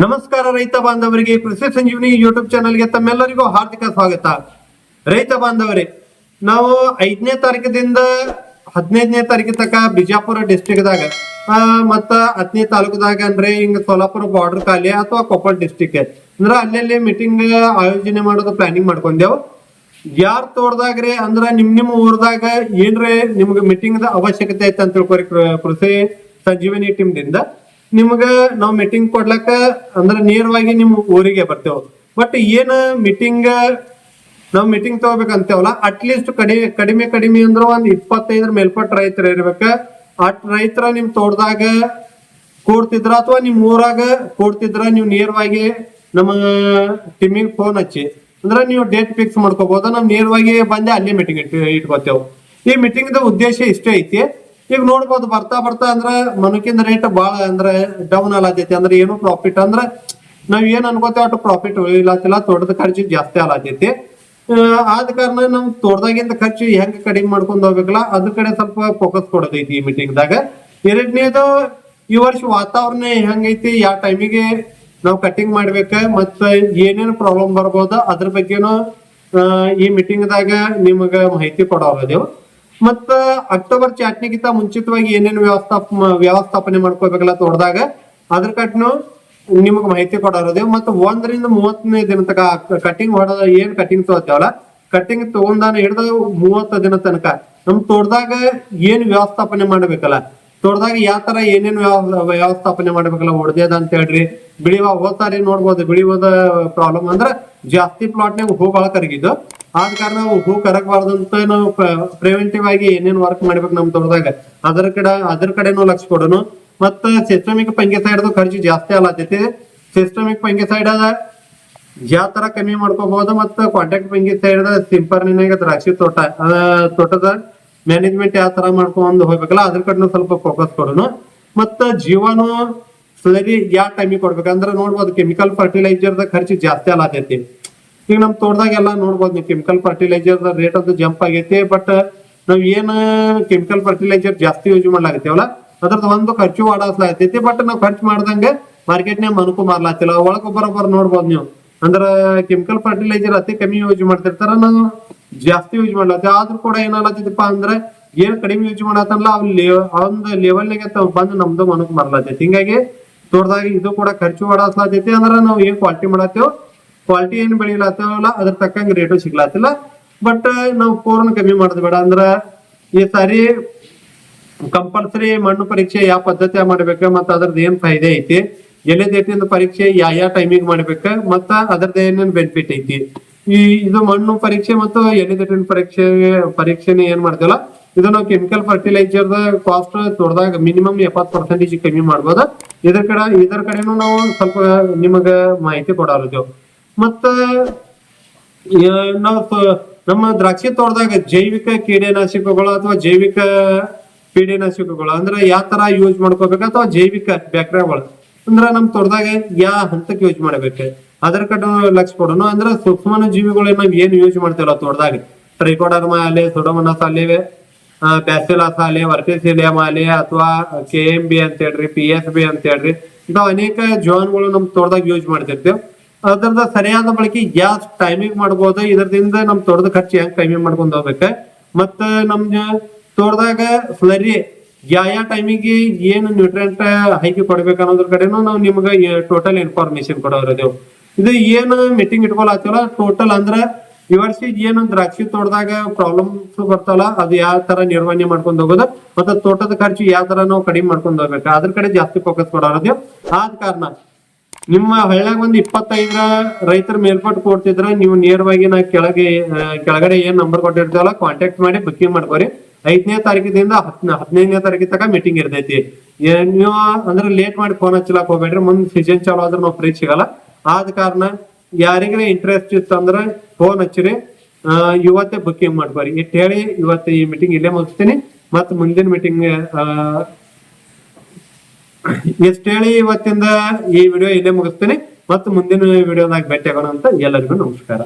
ನಮಸ್ಕಾರ ರೈತ ಬಾಂಧವರಿಗೆ, ಕೃಷಿ ಸಂಜೀವಿನಿ ಯೂಟ್ಯೂಬ್ ಚಾನಲ್ಗೆ ತಮ್ಮೆಲ್ಲರಿಗೂ ಹಾರ್ದಿಕ ಸ್ವಾಗತ. ರೈತ ಬಾಂಧವರೇ, ನಾವು ಐದನೇ ತಾರೀಕದಿಂದ ಹದಿನೈದನೇ ತಾರೀಕು ತನಕ ಬಿಜಾಪುರ ಡಿಸ್ಟಿಕ್ದಾಗ ದಾಗ ಮತ್ತ ಹತ್ತನೇ ತಾಲೂಕದಾಗ ಅಂದ್ರೆ ಹಿಂಗ ಸೋಲಾಪುರ ಬಾರ್ಡರ್ ಖಾಲಿ ಅಥವಾ ಕೊಪ್ಪಳ ಡಿಸ್ಟಿಕ್ ಅಂದ್ರೆ ಅಲ್ಲಲ್ಲಿ ಮೀಟಿಂಗ್ ಆಯೋಜನೆ ಮಾಡೋದು ಪ್ಲಾನಿಂಗ್ ಮಾಡ್ಕೊಂಡೆವು. ಯಾರ್ ತೋರ್ದಾಗ್ರಿ ಅಂದ್ರ ನಿಮ್ ನಿಮ್ ಊರ್ದಾಗ ಏನ್ರಿ ನಿಮ್ಗೆ ಮೀಟಿಂಗ್ ಅವಶ್ಯಕತೆ ಐತೆ ಅಂತ ತಿಳ್ಕೊರಿ ಕೃಷಿ ಸಂಜೀವಿನಿ ಟೀಮ್ ದಿಂದ. ನಿಮ್ಗ ನಾವು ಮೀಟಿಂಗ್ ಕೊಡ್ಲಕ್ಕ ಅಂದ್ರೆ ನೇರವಾಗಿ ನಿಮ್ ಊರಿಗೆ ಬರ್ತೇವೆ. ಬಟ್ ಏನ ಮೀಟಿಂಗ್ ನಾವು ಮೀಟಿಂಗ್ ತಗೋಬೇಕಂತೇವಲ್ಲ ಅಟ್ಲೀಸ್ಟ್ ಕಡಿಮೆ ಕಡಿಮೆ ಕಡಿಮೆ ಅಂದ್ರೆ ಒಂದ್ ಇಪ್ಪತ್ತೈದರ ಮೇಲ್ಪಟ್ಟ ರೈತರ ಇರ್ಬೇಕ. ಅಟ್ ರೈತರ ನಿಮ್ ತೋಟದಾಗ ಕೂಡ್ತಿದ್ರ ಅಥವಾ ನಿಮ್ ಊರಾಗ ಕೂಡ್ತಿದ್ರ, ನೀವು ನೇರವಾಗಿ ನಮ್ಮ ಟೀಮಿಗೆ ಫೋನ್ ಹಚ್ಚಿ. ಅಂದ್ರೆ ನೀವು ಡೇಟ್ ಫಿಕ್ಸ್ ಮಾಡ್ಕೋಬಹುದು ನಾವು ನೇರವಾಗಿ ಬಂದೆ ಅಲ್ಲೇ ಮೀಟಿಂಗ್ ಇಟ್ಕೋತೇವ್. ಈ ಮೀಟಿಂಗ್ ಉದ್ದೇಶ ಇಷ್ಟೇ ಐತಿ. ಈಗ ನೋಡ್ಬೋದು ಬರ್ತಾ ಬರ್ತಾ ಅಂದ್ರ ಮನುಕಿಂದ ರೇಟ್ ಬಾಳ ಅಂದ್ರೆ ಡೌನ್ ಆಲತೈತಿ ಅಂದ್ರೆ ಏನು ಪ್ರಾಫಿಟ್ ಅಂದ್ರ ನಾವ್ ಏನ್ ಅನ್ಕೋತೇವೆ ಅಷ್ಟು ಪ್ರಾಫಿಟ್ ಇಲ್ಲತ್ತಿಲ್ಲ ತೋಟದ ಖರ್ಚು ಜಾಸ್ತಿ ಆ, ಆದ ಕಾರಣ ನಮ್ ತೋಟದಾಗಿಂದ ಖರ್ಚು ಹೆಂಗ್ ಕಡಿಮೆ ಮಾಡ್ಕೊಂಡ್ ಹೋಗ್ಬೇಕಲ್ಲ ಅದ್ರ ಕಡೆ ಸ್ವಲ್ಪ ಫೋಕಸ್ ಕೊಡೋದೈತಿ ಈ ಮೀಟಿಂಗ್ ದಾಗ. ಎರಡನೇದು ಈ ವರ್ಷ ವಾತಾವರಣ ಹೆಂಗೈತಿ ಯಾವ ಟೈಮಿಗೆ ನಾವು ಕಟಿಂಗ್ ಮಾಡ್ಬೇಕ ಮತ್ತ ಏನೇನು ಪ್ರಾಬ್ಲಮ್ ಬರ್ಬೋದು ಅದ್ರ ಬಗ್ಗೆನು ಈ ಮೀಟಿಂಗ್ ದಾಗ ನಿಮಗ ಮಾಹಿತಿ ಕೊಡೋದೇವು ಮತ್ತ ಅಕ್ಟೋಬರ್ ಚಾಟ್ನಿಗಿಂತ ಮುಂಚಿತವಾಗಿ ಏನೇನು ವ್ಯವಸ್ಥಾಪ ವ್ಯವಸ್ಥಾಪನೆ ಮಾಡ್ಕೋಬೇಕಲ್ಲ ತೋಟದಾಗ, ಅದ್ರ ಕಟ್ನು ನಿಮಗ್ ಮಾಹಿತಿ ಕೊಡೋದೇ ಮತ್ತ ಒಂದರಿಂದ ಮೂವತ್ತನೇ ದಿನ ತನಕ ಕಟಿಂಗ್ ಹೊಡೆದ ಏನ್ ಕಟಿಂಗ್ ತಗೋತೇವಲ್ಲ ಕಟಿಂಗ್ ತಗೊಂಡಾನ ಹಿಡಿದ ಮೂವತ್ತ ದಿನ ತನಕ ನಮ್ ತೋಟದಾಗ ಏನ್ ವ್ಯವಸ್ಥಾಪನೆ ಮಾಡ್ಬೇಕಲ್ಲ, ತೋಟದಾಗ ಯಾವ ತರ ಏನೇನ್ ವ್ಯವ- ವ್ಯವಸ್ಥಾಪನೆ ಮಾಡ್ಬೇಕಲ್ಲ ಹೊಡೆದ ಅಂತ ಹೇಳ್ರಿ. ಬಿಳಿವ ಹೋದ್ ಸಾರಿ ನೋಡ್ಬೋದು ಬಿಳಿವದ ಪ್ರಾಬ್ಲಮ್ ಅಂದ್ರ ಜಾಸ್ತಿ ಪ್ಲಾಟ್ನಾಗ ಹೂ ಬಾಳ ಕರಗಿದ್ದು. ಆದ ಕಾರಣ ನಾವು ಹೂ ಕರಗಬಾರ್ದು ಅಂತ ನಾವು ಪ್ರಿವೆಂಟಿವ್ ಆಗಿ ಏನೇನ್ ವರ್ಕ್ ಮಾಡ್ಬೇಕು ನಮ್ ತೋಟದಾಗ ಅದರ ಕಡೆ, ಅದ್ರ ಕಡೆನೂ ಲಕ್ಷ ಕೊಡೋನು. ಮತ್ತ ಸಿಸ್ಟಮಿಕ್ ಪಂಗಿಸೈಡ್ ಖರ್ಚು ಜಾಸ್ತಿ ಅಲ್ಲತೈತಿ ಸಿಸ್ಟಮಿಕ್ ಪಂಗಿಸೈಡ್ ಯಾವ ತರ ಕಮ್ಮಿ ಮಾಡ್ಕೋಬಹುದು ಮತ್ತ ಕಾಂಟ್ಯಾಕ್ಟ್ ಪಂಗಿಸೈಡ್ ಸಿಂಪರ್ನಿನಾಗ ದ್ರಾಕ್ಷಿ ತೋಟ ತೋಟದ ಮ್ಯಾನೇಜ್ಮೆಂಟ್ ಯಾವ ತರ ಮಾಡ್ಕೊಂಡು ಹೋಗ್ಬೇಕಲ್ಲ, ಅದ್ರ ಕಡೆನು ಸ್ವಲ್ಪ ಫೋಕಸ್ ಕೊಡೋನು. ಮತ್ತ ಜೀವನು ಸರಿ ಯಾವ ಟೈಮಿಗೆ ಕೊಡ್ಬೇಕಂದ್ರ ನೋಡ್ಬೋದು ಕೆಮಿಕಲ್ ಫರ್ಟಿಲೈಸರ್ ಖರ್ಚು ಜಾಸ್ತಿ ಆಲತೈತಿ ಈಗ ನಮ್ ತೋಟದಾಗೆಲ್ಲ ನೋಡ್ಬೋದು ನೀವು ಕೆಮಿಕಲ್ ಫರ್ಟಿಲೈಸರ್ ರೇಟ್ ಅದು ಜಂಪ್ ಆಗೈತಿ ಬಟ್ ನಾವ್ ಏನ್ ಕೆಮಿಕಲ್ ಫರ್ಟಿಲೈಸರ್ ಜಾಸ್ತಿ ಯೂಸ್ ಮಾಡ್ಲಾಗತ್ತೇವಲ್ಲ ಅದ್ರದ್ದು ಒಂದು ಖರ್ಚು ವಾಡಾಸ್ಲಾಗತೈತಿ ಬಟ್ ನಾವ್ ಖರ್ಚು ಮಾಡ್ದಂಗೆ ಮಾರ್ಕೆಟ್ನ್ಯಾಗ ಮನುಕು ಮಾರ್ಲಾತಿಲ್ಲ. ಬರೋಬ್ಬರ ನೋಡ್ಬೋದು ನೀವು. ಅಂದ್ರ ಕೆಮಿಕಲ್ ಫರ್ಟಿಲೈಸರ್ ಅತಿ ಕಮ್ಮಿ ಯೂಸ್ ಮಾಡ್ತಿರ್ತಾರ, ನಾವು ಜಾಸ್ತಿ ಯೂಸ್ ಮಾಡ್ಲಾತಿ ಆದ್ರೂ ಕೂಡ ಏನಾಗ್ಲತ್ತೈತಿಪ್ಪ ಅಂದ್ರೆ, ಏನ್ ಕಡಿಮೆ ಯೂಸ್ ಮಾಡತ್ತಲ್ಲ ಅವ್ ಒಂದ್ ಲೆವೆಲ್ನಾಗ ಬಂದು ನಮ್ದು ಮನಕ್ ಮಾರ್ಲಾತೈತಿ. ಹಿಂಗಾಗಿ ತೋಟದಾಗ ಇದು ಕೂಡ ಖರ್ಚು ವಾಡಾಸ್ಲಾತೈತಿ ಅಂದ್ರ ನಾವ್ ಏನ್ ಕ್ವಾಲಿಟಿ ಮಾಡತ್ತೇವ್ ಕ್ವಾಲಿಟಿ ಏನ್ ಬೆಳಿಲತ್ತವಲ್ಲ, ಅದ್ರ ತಕ್ಕಂಗ ರೇಟು ಸಿಗ್ಲಾತಿಲ್ಲ. ಬಟ್ ನಾವು ಪೂರ್ಣ ಕಮ್ಮಿ ಮಾಡೋದು ಬೇಡ. ಅಂದ್ರ, ಈ ಸಾರಿ ಕಂಪಲ್ಸರಿ ಮಣ್ಣು ಪರೀಕ್ಷೆ ಯಾವ ಪದ್ಧತಿ ಮಾಡ್ಬೇಕು, ಮತ್ತ ಅದ್ರದ್ದು ಏನ್ ಫಾಯ್ದೆ ಐತಿ ಎಲೆ ದೇಟಿನ ಪರೀಕ್ಷೆ ಯಾವ ಯಾವ ಟೈಮಿಗೆ ಮಾಡ್ಬೇಕು, ಮತ್ತ ಅದ್ರದ್ದು ಏನೇನು ಬೆನಿಫಿಟ್ ಐತಿ. ಈ, ಇದು ಮಣ್ಣು ಪರೀಕ್ಷೆ ಮತ್ತು ಎಲೆ ದೇಟಿನ ಪರೀಕ್ಷೆ, ಪರೀಕ್ಷೆನ ಏನ್ ಮಾಡ್ತೀವಲ್ಲ, ಇದು ನಾವು ಕೆಮಿಕಲ್ ಫರ್ಟಿಲೈಸರ್ ಕಾಸ್ಟ್ ತೋಟದಾಗ ಮಿನಿಮಮ್ ಎಪ್ಪತ್ ಪರ್ಸೆಂಟೇಜ್ ಕಮ್ಮಿ ಮಾಡ್ಬೋದು. ಇದ್ರ ಕಡೆ, ಇದರ ಕಡೆನೂ ನಾವು ಸ್ವಲ್ಪ, ನಿಮಗ ಮಾಹಿತಿ ಕೊಡಾರಿದ್ದೇವೆ ಮತ್ತ ನಾವ್ ನಮ್ಮ ದ್ರಾಕ್ಷಿ ತೋಟದಾಗ ಜೈವಿಕ ಕೀಟನಾಶಕಗಳು ಅಥವಾ ಜೈವಿಕ ಪೀಡೆನಾಶಕಗಳು ಅಂದ್ರೆ ಯಾವ ತರ ಯೂಸ್ ಮಾಡ್ಕೋಬೇಕು ಅಥವಾ ಜೈವಿಕ ಬ್ಯಾಕ್ಟೀರಿಯಾಗಳು? ಅಂದ್ರ ನಮ್ ತೋಟದಾಗ ಯಾವ ಹಂತಕ್ಕೆ ಯೂಸ್ ಮಾಡ್ಬೇಕು? ಅದ್ರ ಕಡೆ ಲಕ್ಷ ಕೊಡೋಣ ಅಂದ್ರ ಸೂಕ್ಷ್ಮಾಣು ಜೀವಿಗಳು ನಾವ್ ಏನ್ ಯೂಸ್ ಮಾಡ್ತೇವಲ್ಲ ತೋಟದಾಗ? ಟ್ರೈಕೋಡರ್ಮಾ ಅಲೆ ಸೊಡೋಮನಸ್ ಅಲ್ಲಿವೆ ಬ್ಯಾಸಿಲಾಸ್ ಆಲೆ ವರ್ಟಿಸಿಲಿಯಂ ಆಲೆ ಅಥವಾ ಕೆ ಎಂ ಬಿ ಅಂತ ಹೇಳ್ರಿ ಪಿ ಎಸ್ ಬಿ ಅಂತ ಹೇಳ್ರಿ, ಇಂಥವ್ ಅನೇಕ ಜೋನ್ಗಳು ನಮ್ ತೋಟದಾಗ ಯೂಸ್ ಮಾಡ್ತಿರ್ತೇವೆ. ಅದ್ರದ ಸರಿಯಾದ ಬಳಕೆ ಯಾವ ಟೈಮಿಂಗ್ ಮಾಡ್ಬೋದು. ಇದರದಿಂದ ನಮ್ ತೋಟದ ಖರ್ಚು ಹೆಂಗ್ ಟೈಮಿಂಗ್ ಮಾಡ್ಕೊಂಡ್ ಹೋಗ್ಬೇಕ? ಮತ್ತ ನಮ್ ತೋಟದಾಗ ಸ್ಲರಿ ಯಾವ ಯಾವ ಟೈಮಿಗೆ ಏನು ನ್ಯೂಟ್ರಿಯೆಂಟ್ ಹೈಕಿ ಕೊಡ್ಬೇಕು ಅನ್ನೋದ್ರ ಕಡೆನೂ ನಾವು ನಿಮ್ಗೆ ಟೋಟಲ್ ಇನ್ಫಾರ್ಮೇಶನ್ ಕೊಡೋರದೇವ್ ಇದು ಏನು ಮೀಟಿಂಗ್ ಇಟ್ಕೊಳತ್ತಲ್ಲ ಟೋಟಲ್ ಅಂದ್ರ ಈ ವರ್ಷ ಏನು ದ್ರಾಕ್ಷಿ ತೋಟದಾಗ ಪ್ರಾಬ್ಲಮ್ಸ್ ಬರ್ತಲ್ಲ ಅದು ಯಾವ ತರ ನಿರ್ವಹಣೆ ಮಾಡ್ಕೊಂಡ್ ಹೋಗೋದು, ಮತ್ತೆ ತೋಟದ ಖರ್ಚು ಯಾವ ತರ ನಾವು ಕಡಿಮೆ ಮಾಡ್ಕೊಂಡ್ ಹೋಗ್ಬೇಕು. ಅದ್ರ ಕಡೆ ಜಾಸ್ತಿ ಫೋಕಸ್ ಕೊಡೋರದೇವ್ ಆದ ಕಾರಣ ನಿಮ್ಮ ಹಳ್ಳಿಯಾಗ ಒಂದ್ ಇಪ್ಪತ್ತೈದರ ರೈತರ ಮೇಲ್ಪಟ್ಟು ಕೊಡ್ತಿದ್ರ ನೀವು ನೇರವಾಗಿ ನಾ ಕೆಳಗೆ ಕೆಳಗಡೆ ಏನ್ ನಂಬರ್ ಕೊಟ್ಟಿರ್ತೀವಲ್ಲ ಕಾಂಟ್ಯಾಕ್ಟ್ ಮಾಡಿ ಬುಕಿಂಗ್ ಮಾಡ್ಕೋರಿ. ಐದನೇ ತಾರೀಕಿನಿಂದ ಹದಿನೈದನೇ ತಾರೀಕಿನ ತನಕ ಮೀಟಿಂಗ್ ಇರ್ತೈತಿ. ನೀವು ಅಂದ್ರೆ ಲೇಟ್ ಮಾಡಿ ಫೋನ್ ಹಚ್ಚಲಾಕ್ ಹೋಗ್ಬೇಡ್ರಿ ಮುಂದ್ ಸೀಸನ್ ಚಾಲು ಆದ್ರೆ ನಾವು ಫ್ರೀ ಸಿಗಲ್ಲ. ಆದ ಕಾರಣ ಯಾರಿಗ ಇಂಟ್ರೆಸ್ಟ್ ಇತ್ತು ಅಂದ್ರೆ ಫೋನ್ ಹಚ್ಚಿರಿ ಆ, ಇವತ್ತೇ ಬುಕಿಂಗ್ ಮಾಡ್ಕೋರಿ. ಇಟ್ ಹೇಳಿ ಇವತ್ತು ಈ ಮೀಟಿಂಗ್ ಇಲ್ಲೇ ಮುಗಿಸ್ತೀನಿ. ಮತ್ತೆ ಮುಂದಿನ ಮೀಟಿಂಗ್ ಇಷ್ಟ ಹೇಳಿ, ಇವತ್ತಿಂದ ಈ ವಿಡಿಯೋ ಇಲ್ಲೇ ಮುಗಿಸ್ತೀನಿ. ಮತ್ತೆ ಮುಂದಿನ ವಿಡಿಯೋದಾಗ ಭೇಟಿ ಆಗೋಣ ಅಂತ ಎಲ್ಲರಿಗೂ ನಮಸ್ಕಾರ.